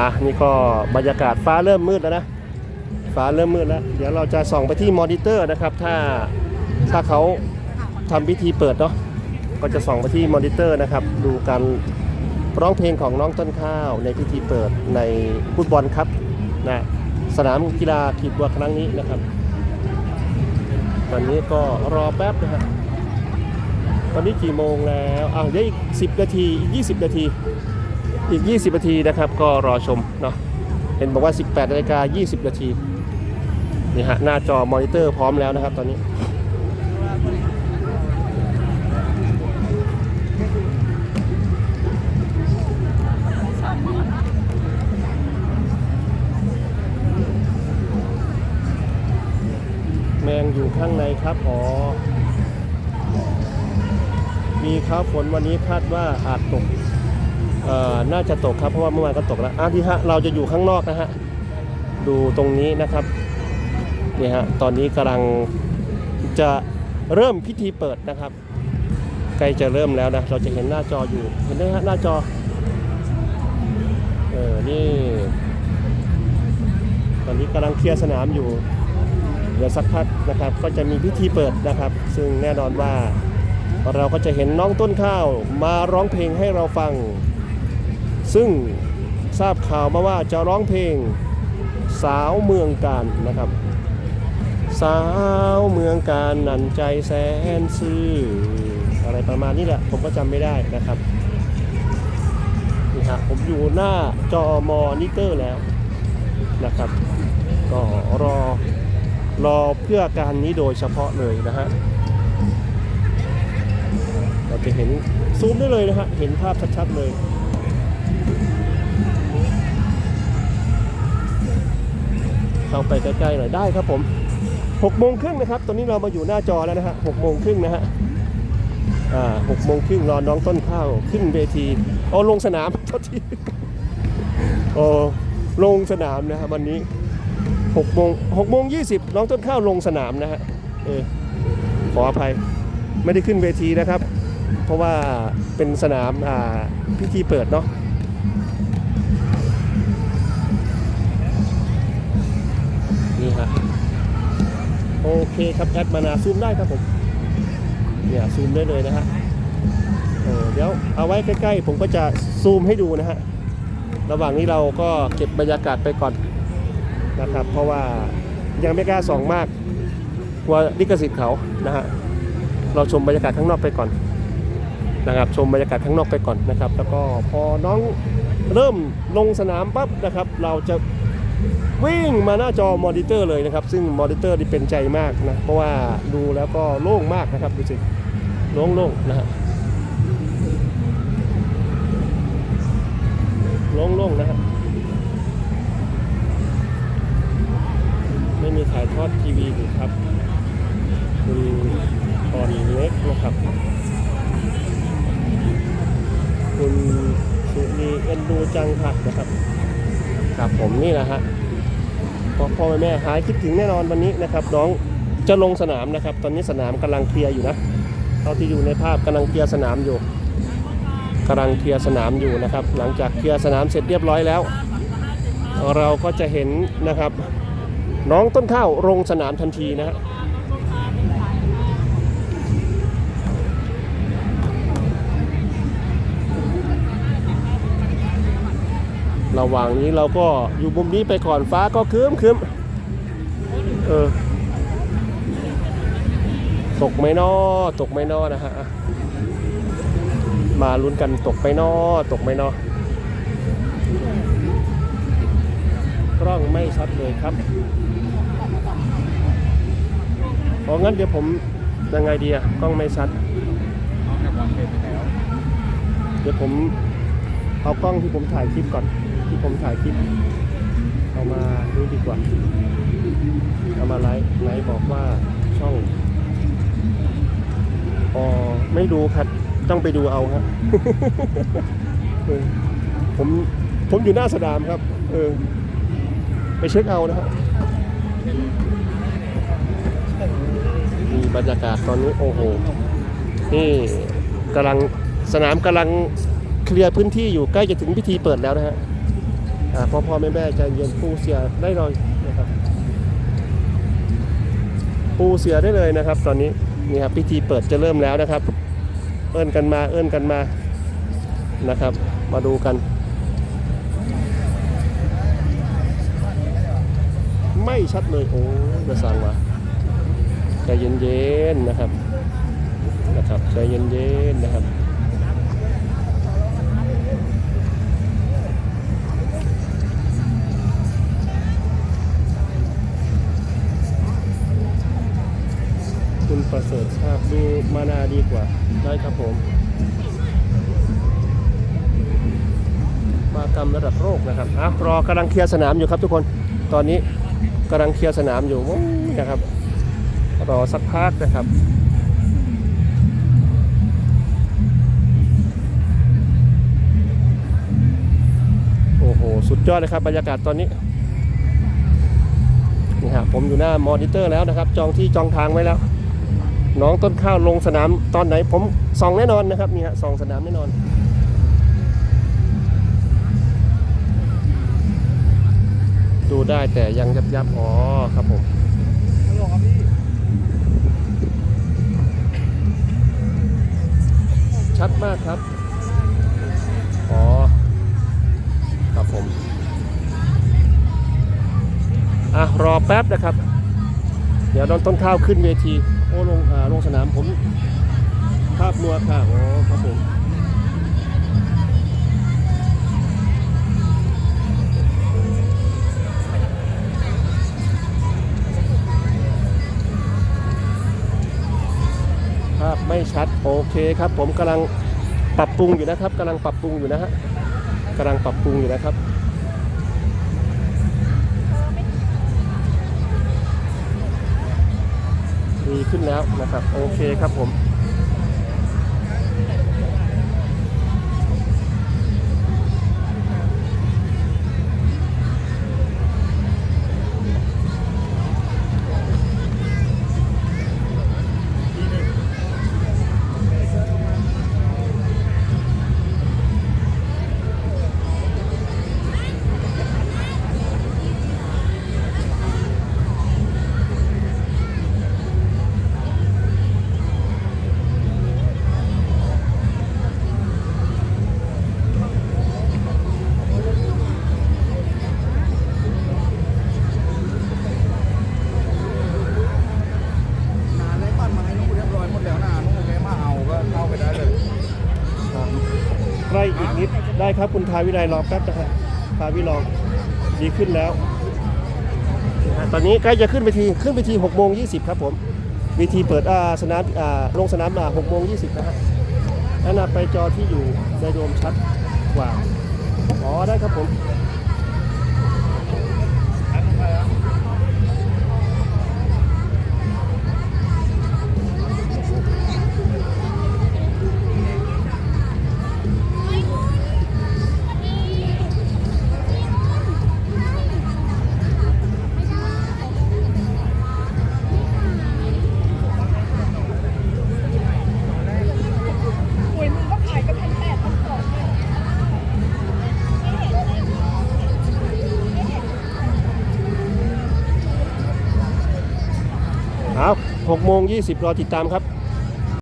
อะนี่ก็บรรยากาศฟ้าเริ่มมืดแล้วนะฟ้าเริ่มมืดแล้ว เดี๋ยวเราจะส่องไปที่มอนิเตอร์นะครับ ถ้าถ้าเขาทำพิธีเปิดเนาะก็จะส่องไปที่มอนิเตอร์นะครับ ดูการร้องเพลงของน้องต้นข้าวในพิธีเปิดในฟุตบอลครับนะสนามกีฬาขีดบัวครั้งนี้นะครับ ตอนนี้ก็รอแป๊บนะฮะตอนนี้กี่โมงแล้วอะเดี๋ยวอีก 10 นาทีอีก 20 นาที อีก 20 นาทีนะครับ ก็รอชมเนาะเห็นบอกว่า 18นาฬิกา20 นาทีนี่ฮะหน้าจอมอนิเตอร์พร้อมแล้วนะครับ ตอนนี้แมงอยู่ข้างในครับอ๋อมีครับฝนวันนี้คาดว่าอาจตก น่าจะตกครับเพราะว่าเมื่อวานก็ตกแล้วอะที่ฮะเราจะอยู่ข้างนอกนะฮะดูตรงนี้นะครับนี่ฮะตอนนี้กำลังจะเริ่มพิธีเปิดนะครับใกล้จะเริ่มแล้วนะเราจะเห็นหน้าจออยู่เห็นไหมฮะหน้าจอเออนี่ตอนนี้กำลังเคลียร์สนามอยู่เดี๋ยวสักพักนะครับก็จะมีพิธีเปิดนะครับ ซึ่งแน่นอนว่าเราก็จะเห็นน้องต้นข้าวมาร้องเพลงให้เราฟัง ซึ่งทราบข่าวมาว่าจะร้องเพลงสาวเมืองการนะครับ สาวเมืองการนันใจแสนซื่ออะไรประมาณนี้แหละผมก็จำไม่ได้นะครับนี่ฮะผมอยู่หน้าจอมอนิเตอร์แล้วนะครับ ก็รอรอเพื่อการนี้โดยเฉพาะเลยนะฮะเราจะเห็นซูมได้เลยนะฮะเห็นภาพชัดๆเลย เข้าไปใกล้ๆหน่อยได้ครับผม6โมงครึ่งนะครับ ตอนนี้เรามาอยู่หน้าจอแล้วนะฮะ6โมงครึ่งนะฮะอ่า6โมงครึ่งรอน้องต้นข้าวขึ้นเวทีโอ้ลงสนามโทษทีโอ้ลงสนามนะฮะวันนี้6โมง6โมง20น้องต้นข้าวลงสนามนะฮะเออขออภัยไม่ได้ขึ้นเวทีนะครับ เพราะว่าเป็นสนามอ่าพิธีเปิดเนาะ คครับแอดมานาซูมได้ครับผมเนี่ยซูมได้เลยนะฮะเออเดี๋ยวเอาไว้ใกล้ๆ ผมก็จะซูมให้ดูนะฮะระหว่างนี้เราก็เก็บบรรยากาศไปก่อนนะครับ เพราะว่ายังไม่กล้าส่องมากกลัวลิขสิทธิ์เขานะฮะเราชมบรรยากาศข้างนอกไปก่อนนะครับชมบรรยากาศข้างนอกไปก่อนนะครับ แล้วก็พอน้องเริ่มลงสนามปั๊บนะครับ เราจะ วิ่งมาหน้าจอมอนิเตอร์เลยนะครับ ซึ่งมอนิเตอร์นี่เป็นใจมากนะ เพราะว่าดูแล้วก็โล่งมากนะครับดูสิโล่งๆนะฮะโล่งๆนะฮะไม่มีถ่ายทอดทีวีอยู่ครับคุณตอนเล็กนะครับ คุณสุนีเอ็นดูจังค่ะนะครับครับผมนี่แหละฮะ พ่อแม่หายคิดถึงแน่นอนวันนี้นะครับ น้องจะลงสนามนะครับ ตอนนี้สนามกำลังเคลียร์อยู่นะเท่าที่อยู่ในภาพกำลังเคลียร์สนามอยู่กำลังเคลียร์สนามอยู่นะครับ หลังจากเคลียร์สนามเสร็จเรียบร้อยแล้ว เราก็จะเห็นนะครับ น้องต้นข้าวลงสนามทันทีนะฮะ ระหว่างนี้เราก็อยู่มุมนี้ไปก่อนฟ้าก็ครึ้มครึ้มเออตกไหมนอตกไหมนอนะฮะมาลุ้นกันตกไหมนอตกไหมนอกล้องไม่ชัดเลยครับเพราะงั้นเดี๋ยวผมยังไงดีอะกล้องไม่ชัดเดี๋ยวผมเอากล้องที่ผมถ่ายคลิปก่อน ที่ผมถ่ายคลิปเอามาดูดีกว่าเอามาไลฟ์ไลฟ์บอกว่าช่องอ๋อไม่ดูครับต้องไปดูเอาครับผมผมอยู่หน้าสนามครับ เออ ไปเช็คเอานะครับมีบรรยากาศตอนนี้โอ้โห นี่กำลังสนามกำลังเคลียร์พื้นที่อยู่ใกล้จะถึงพิธีเปิดแล้วนะฮะครับ พ่อพ่อแม่แม่ใจเย็นปูเสียได้เลยนะครับ ปูเสียได้เลยนะครับ ตอนนี้นี่ครับพิธีเปิดจะเริ่มแล้วนะครับ เอิ้นกันมาเอิ้นกันมานะครับ มาดูกัน ไม่ชัดเลยโอ้ยจะสั่งมาใจเย็นๆนะครับนะครับใจเย็นๆนะครับ ประเสริฐภาพดูมานาดีกว่าได้ครับผมมากรรมระดับโลกนะครับอะรอกำลังเคลียร์สนามอยู่ครับทุกคนตอนนี้กำลังเคลียร์สนามอยู่โอ้ยนะครับ รอสักพักนะครับโอ้โหสุดยอดเลยครับบรรยากาศตอนนี้นี่ฮะผมอยู่หน้ามอนิเตอร์แล้วนะครับ จองที่จองทางไว้แล้ว น้องต้นข้าวลงสนามตอนไหนผมส่องแน่นอนนะครับนี่ฮะส่องสนามแน่นอนดูได้แต่ยังยับยับอ๋อครับผมชัดมากครับ อ๋อ ครับผม อะ รอแป๊บนะครับ เดี๋ยวน้องต้นข้าวขึ้นเวที โอ้ลงอ่าลง สนามผม ภาพนัวค่ะอ๋อครับผมภาพไม่ชัดโอเคครับผมกำลังปรับปรุงอยู่นะครับกำลังปรับปรุงอยู่นะฮะกำลังปรับปรุงอยู่นะครับ ดีขึ้นแล้วนะครับ โอเคครับผม ครับ คุณทาวิไลรอแป๊บนะครับทาวิลอดีขึ้นแล้วตอนนี้ใกล้จะขึ้นไปทีขึ้นไปที6โมง20 ครับผมวิธีเปิดอาสนามอาลงสนามมา6โมง20นะฮะนั่นนไปจอที่อยู่ในโดมชัดกว่า อ๋อได้ครับผม 6โมง20 รอติดตามครับ